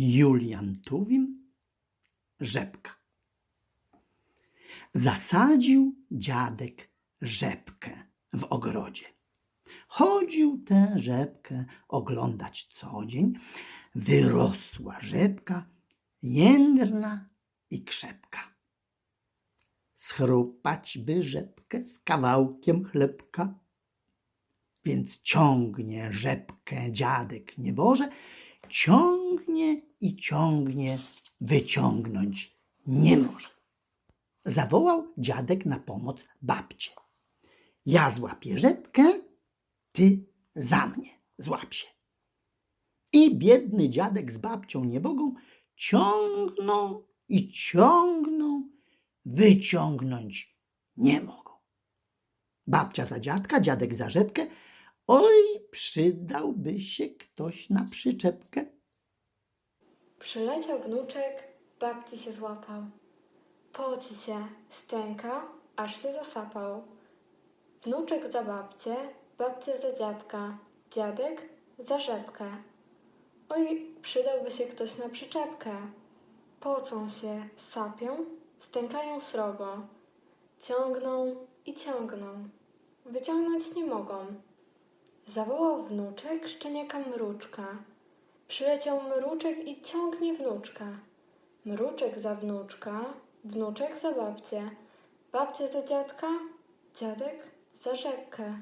Julian Tuwim, rzepka. Zasadził dziadek rzepkę w ogrodzie. Chodził tę rzepkę oglądać co dzień. Wyrosła rzepka, jędrna i krzepka. Schrupać by rzepkę z kawałkiem chlebka. Więc ciągnie rzepkę dziadek nieboże, ciągnie i ciągnie, wyciągnąć nie może. Zawołał dziadek na pomoc babcię. Ja złapię rzepkę, ty za mnie złap się. I biedny dziadek z babcią niebogą ciągną i ciągną, wyciągnąć nie mogą. Babcia za dziadka, dziadek za rzepkę. Oj, przydałby się ktoś na przyczepkę. Przyleciał wnuczek, babci się złapał. Poci się, stęka, aż się zasapał. Wnuczek za babcię, babcia za dziadka, dziadek za rzepkę. Oj, przydałby się ktoś na przyczepkę. Pocą się, sapią, stękają srogo. Ciągną i ciągną. Wyciągnąć nie mogą. Zawołał wnuczek szczeniaka mruczka. Przyleciał mruczek i ciągnie wnuczka. Mruczek za wnuczka, wnuczek za babcię, babcia za dziadka, dziadek za rzepkę.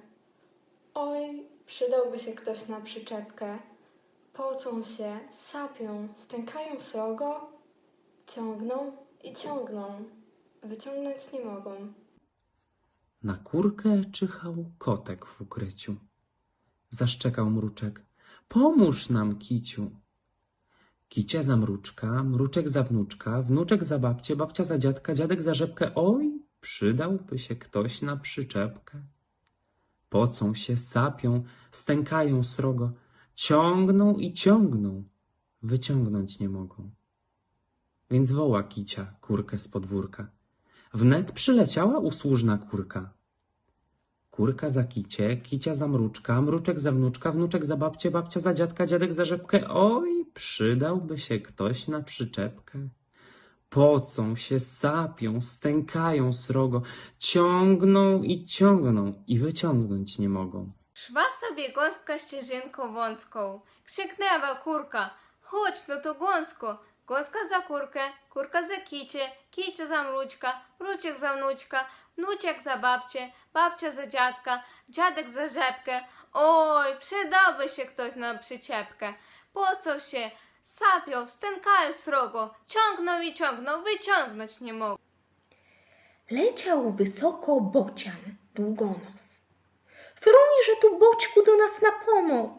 Oj, przydałby się ktoś na przyczepkę. Pocą się, sapią, stękają srogo, ciągną i ciągną. Wyciągnąć nie mogą. Na kurkę czyhał kotek w ukryciu. Zaszczekał mruczek. Pomóż nam, kiciu. Kicia za mruczka, mruczek za wnuczka, wnuczek za babcię, babcia za dziadka, dziadek za rzepkę. Oj, przydałby się ktoś na przyczepkę. Pocą się, sapią, stękają srogo, ciągną i ciągną, wyciągnąć nie mogą. Więc woła kicia kurkę z podwórka. Wnet przyleciała usłużna kurka. Kurka za kicie, kicia za mruczka, mruczek za wnuczka, wnuczek za babcię, babcia za dziadka, dziadek za rzepkę. Oj, przydałby się ktoś na przyczepkę. Pocą się, sapią, stękają srogo, ciągną i ciągną i wyciągnąć nie mogą. Szła sobie gąska ścieżynką wąską. Krzyknęła kurka. Chodź no to gąsko. Gąska za kurkę, kurka za kicie, kicie za mruczka, mruczek za wnuczka, wnuczek za babcię, babcia za dziadka, dziadek za rzepkę. Oj, przydałby się ktoś na przyczepkę. Po co się? Sapią, stękają srogo, ciągną i ciągną, wyciągnąć nie mogą. Leciał wysoko bocian, długonos. Frunże tu boćku do nas na pomoc.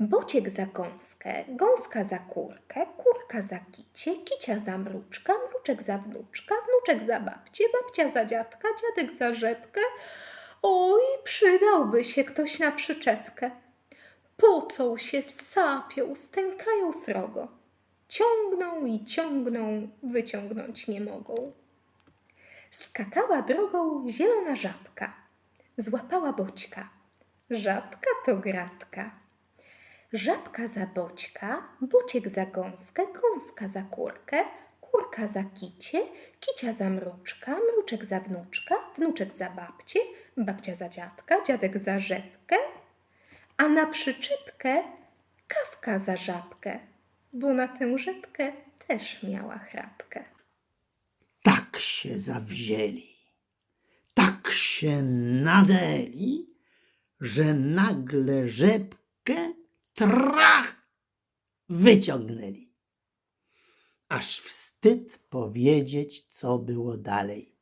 Bociek za gąskę, gąska za kurkę, kurka za kicie, kicia za mruczka, mruczek za wnuczka, wnuczek za babcię, babcia za dziadka, dziadek za rzepkę. Oj, przydałby się ktoś na przyczepkę. Pocą się, sapią, stękają srogo. Ciągną i ciągną, wyciągnąć nie mogą. Skakała drogą zielona żabka. Złapała boćka. Żabka to gratka. Żabka za boćka, bociek za gąskę, gąska za kurkę, kurka za kicie, kicia za mruczka, mruczek za wnuczka, wnuczek za babcię, babcia za dziadka, dziadek za rzepkę, a na przyczepkę kawka za żabkę, bo na tę rzepkę też miała chrapkę. Tak się zawzięli, tak się nadeli, że nagle rzepkę trach wyciągnęli. Aż wstyd powiedzieć, co było dalej.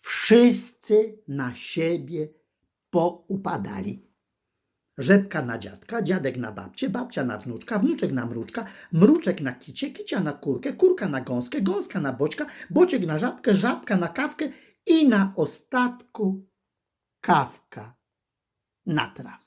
Wszyscy na siebie poupadali. Rzepka na dziadka, dziadek na babcię, babcia na wnuczka, wnuczek na mruczka, mruczek na kicie, kicia na kurkę, kurka na gąskę, gąska na boćka, bociek na żabkę, żabka na kawkę i na ostatku kawka na trawkę.